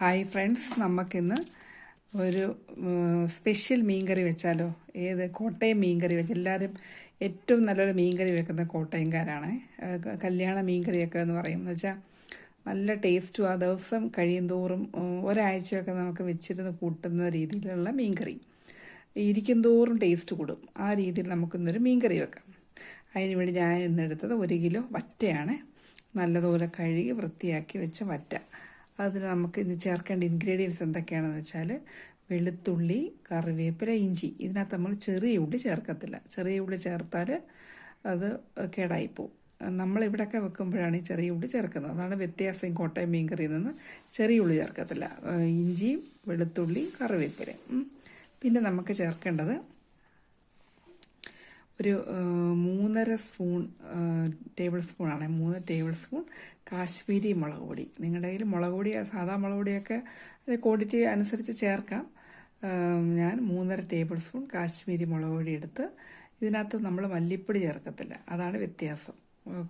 Hi friends നമുക്കിന്ന് ഒരു special മീൻകറി വെച്ചാലോ? ഏത്? കോട്ടയം മീൻകറി വെച്ച്. എല്ലാവരും ഏറ്റവും നല്ലൊരു മീൻകറി വെക്കുന്ന കോട്ടയംകാരാണ്. കല്യാണ മീൻകറിയൊക്കെ എന്ന് പറയും. എന്ന് വെച്ചാൽ നല്ല ടേസ്റ്റും ആ ദിവസം കഴിയും തോറും ഉം, ഒരാഴ്ചയൊക്കെ നമുക്ക് വെച്ചിരുന്ന് കൂട്ടുന്ന രീതിയിലുള്ള മീൻകറി. ഇരിക്കും തോറും ടേസ്റ്റ് കൂടും. ആ രീതിയിൽ നമുക്കിന്നൊരു മീൻകറി വെക്കാം. അതിന് വേണ്ടി ഞാൻ ഇന്നെടുത്തത് ഒരു കിലോ വറ്റയാണ്. നല്ലതുപോലെ കഴുകി വൃത്തിയാക്കി വെച്ച വറ്റ. അതിന് നമുക്ക് ഇന്ന് ചേർക്കേണ്ട ഇൻഗ്രീഡിയൻസ് എന്തൊക്കെയാണെന്ന് വെച്ചാൽ വെളുത്തുള്ളി കറിവേപ്പില ഇഞ്ചി. ഇതിനകത്ത് നമ്മൾ ചെറിയ ഉള്ളി ചേർക്കത്തില്ല. ചെറിയ ഉള്ളി ചേർത്താൽ അത് കേടായിപ്പോവും. നമ്മളിവിടെയൊക്കെ വെക്കുമ്പോഴാണ് ഈ ചെറിയ ഉള്ളി ചേർക്കുന്നത്. അതാണ് വ്യത്യാസം കോട്ടയം മീൻ കറിയിൽ നിന്ന് ചെറിയ ഉള്ളി ചേർക്കത്തില്ല. ഇഞ്ചിയും വെളുത്തുള്ളിയും കറിവേപ്പിലയും. പിന്നെ നമുക്ക് ചേർക്കേണ്ടത് ഒരു മൂന്നര സ്പൂൺ ടേബിൾ സ്പൂണാണ്. മൂന്ന് ടേബിൾ സ്പൂൺ കാശ്മീരി മുളക് പൊടി. നിങ്ങളുടെ കയ്യിൽ മുളക് പൊടി സാധാ മുളക് പൊടിയൊക്കെ ക്വാണ്ടിറ്റി അനുസരിച്ച് ചേർക്കാം. ഞാൻ മൂന്നര ടേബിൾ സ്പൂൺ കാശ്മീരി മുളക് പൊടി എടുത്ത് ഇതിനകത്ത് നമ്മൾ മല്ലിപ്പൊടി ചേർക്കത്തില്ല. അതാണ് വ്യത്യാസം.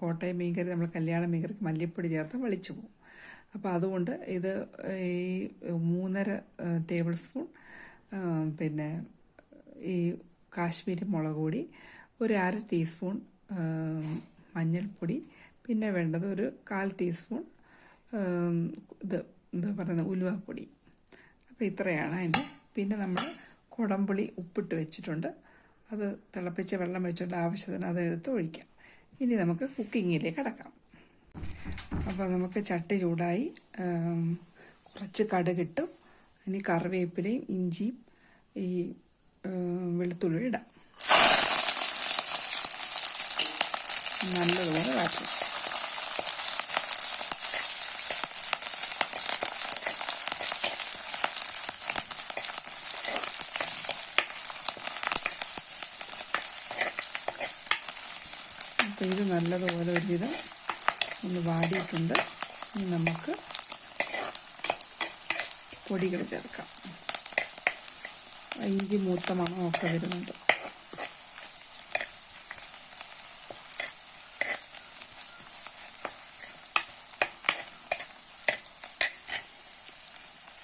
കോട്ടയം മീൻകറി നമ്മൾ കല്യാണ മീൻകറിക്ക് മല്ലിപ്പൊടി ചേർത്ത് വെളിച്ചു പോകും. അപ്പോൾ അതുകൊണ്ട് ഇത് ഈ മൂന്നര ടേബിൾ സ്പൂൺ പിന്നെ ഈ കാശ്മീരി മുളക് പൊടി ഒരു അര ടീസ്പൂൺ മഞ്ഞൾപ്പൊടി. പിന്നെ വേണ്ടത് ഒരു കാൽ ടീസ്പൂൺ ഇത് എന്താ പറയുന്നത് ഉലുവാപ്പൊടി. അപ്പോൾ ഇത്രയാണ് അതിന്റെ പിന്നെ നമ്മൾ കുടംപുളി ഉപ്പിട്ട് വെച്ചിട്ടുണ്ട്. അത് തിളപ്പിച്ച വെള്ളം വെച്ചിട്ട് ആവശ്യത്തിന് അത് എടുത്ത് ഒഴിക്കാം. ഇനി നമുക്ക് കുക്കിങ്ങിലേക്ക് കടക്കാം. അപ്പോൾ നമുക്ക് ചട്ടി ചൂടായി കുറച്ച് കടുകിട്ടും ഇനി കറിവേപ്പിലയും ഇഞ്ചിയും ഈ വെളുത്തുള്ളി ഇടാം. നല്ലതുപോലെ വാട്ടി അപ്പോൾ ഇത് നല്ലതുപോലെ ഒരുവിധം ഒന്ന് വാടിയിട്ടുണ്ട്. ഇനി നമുക്ക് പൊടികൾ ചേർക്കാം. ഇഞ്ചി മൂത്ത മണമൊക്കെ വരുന്നുണ്ട്.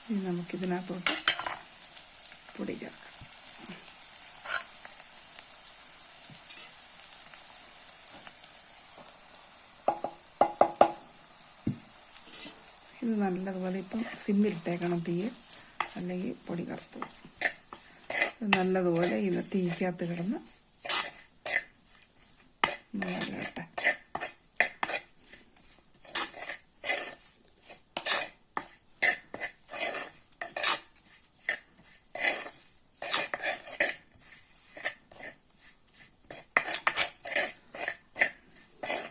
ഇനി നമുക്കിതിനകത്തോട്ട് പൊടി ചേർക്കാം. ഇത് നല്ലതുപോലെ ഇപ്പം സിമ്മിലിട്ടേക്കണം തീ അല്ലെങ്കിൽ പൊടി കറുത്തു നല്ലതുപോലെ ഇത് തീക്കകത്ത് കിടന്ന് വരട്ടെ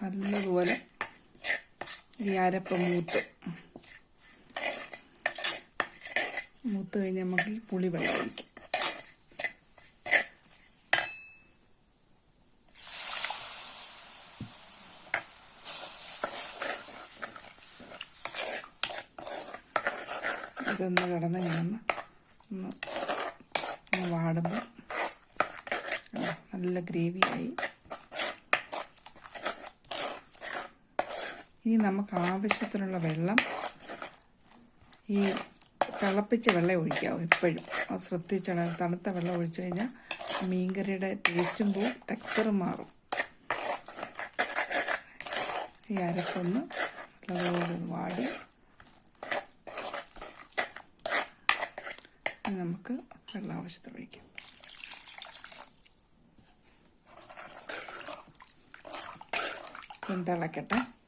നല്ലതുപോലെ ഈ അരപ്പ് മൂത്ത്. മൂത്ത് കഴിഞ്ഞ് നമുക്ക് ഈ പുളി വെള്ളം ഒഴിക്കാം. ഇതൊന്ന് കിടന്ന് കിടന്ന് ഒന്ന് വാടുമ്പോൾ നല്ല ഗ്രേവിയായി ഇനി നമുക്ക് ആവശ്യത്തിനുള്ള വെള്ളം ഈ തിളപ്പിച്ച വെള്ളം ഒഴിക്കാവും എപ്പോഴും. അത് ശ്രദ്ധിച്ചാണ് തണുത്ത വെള്ളം ഒഴിച്ചു കഴിഞ്ഞാൽ മീൻകറിയുടെ ടേസ്റ്റും പോവും ടെക്സ്ചറും മാറും. ഈ അരപ്പൊന്ന് നല്ലതുപോലെ വാടി. നമുക്ക് വെള്ളം ആവശ്യത്തിന് ഒഴിക്കാം. തിളക്കട്ടെ.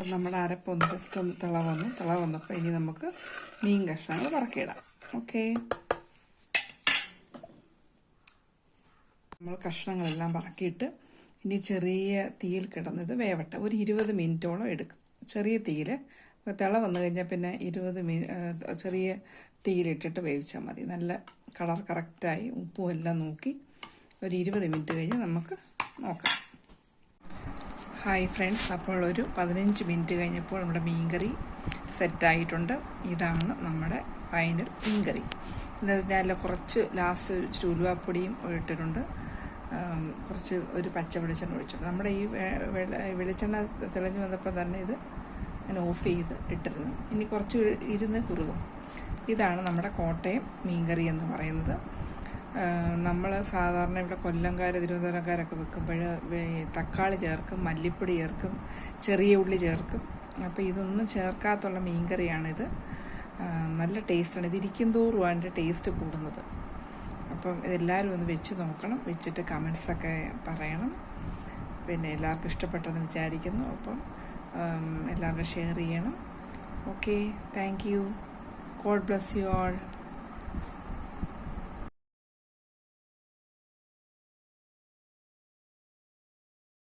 അപ്പം നമ്മുടെ അരപ്പൊന്ന് ജസ്റ്റ് ഒന്ന് തിള വന്നു. തിള വന്നപ്പോൾ ഇനി നമുക്ക് മീൻ കഷ്ണങ്ങൾ പറക്കിയിടാം ഓക്കെ നമ്മൾ കഷ്ണങ്ങളെല്ലാം പറക്കിയിട്ട് ഇനി ചെറിയ തീയിൽ കിടന്നത് വേവട്ടെ. ഒരു ഇരുപത് മിനിറ്റോളം എടുക്കും. ചെറിയ തീയിൽ. തിള വന്നു കഴിഞ്ഞാൽ പിന്നെ ഇരുപത് മി ചെറിയ തീയിലിട്ടിട്ട് വേവിച്ചാൽ മതി. നല്ല കളർ കറക്റ്റായി ഉപ്പും എല്ലാം നോക്കി ഒരു ഇരുപത് മിനിറ്റ് കഴിഞ്ഞ് നമുക്ക് നോക്കാം. ഹായ് ഫ്രണ്ട്സ് അപ്പോൾ ഒരു പതിനഞ്ച് മിനിറ്റ് കഴിഞ്ഞപ്പോൾ നമ്മുടെ മീൻകറി സെറ്റായിട്ടുണ്ട്. ഇതാണ് നമ്മുടെ ഫൈനൽ മീൻകറി. എന്ന് പറഞ്ഞാൽ കുറച്ച് ലാസ്റ്റ് ഒരു ഉലുവാപ്പൊടിയും ഇട്ടിട്ടുണ്ട്. കുറച്ച് ഒരു പച്ച വെളിച്ചെണ്ണ ഒഴിച്ചിട്ടുണ്ട്. നമ്മുടെ ഈ വെളിച്ചെണ്ണ തെളിഞ്ഞു വന്നപ്പോൾ തന്നെ ഇത് ഞാൻ ഓഫ് ചെയ്ത് ഇട്ടിരുന്നു. ഇനി കുറച്ച് ഇരുന്ന് കുറുകും. ഇതാണ് നമ്മുടെ കോട്ടയം മീൻകറി എന്ന് പറയുന്നത്. നമ്മൾ സാധാരണ ഇവിടെ കൊല്ലംകാർ തിരുവനന്തപുരംകാരൊക്കെ വെക്കുമ്പോൾ തക്കാളി ചേർക്കും മല്ലിപ്പൊടി ചേർക്കും ചെറിയ ഉള്ളി ചേർക്കും. അപ്പോൾ ഇതൊന്നും ചേർക്കാത്തുള്ള മീൻകറിയാണിത്. നല്ല ടേസ്റ്റാണ്. ഇത് ഇരിക്കും തോറും അതിന്റെ ടേസ്റ്റ് കൂടുന്നത്. അപ്പം ഇതെല്ലാവരും ഒന്ന് വെച്ച് നോക്കണം. വെച്ചിട്ട് കമൻസൊക്കെ പറയണം. പിന്നെ എല്ലാവർക്കും ഇഷ്ടപ്പെട്ടെന്ന് വിചാരിക്കുന്നു. അപ്പം എല്ലാവർക്കും ഷെയർ ചെയ്യണം. Okay. Thank you. God bless you all.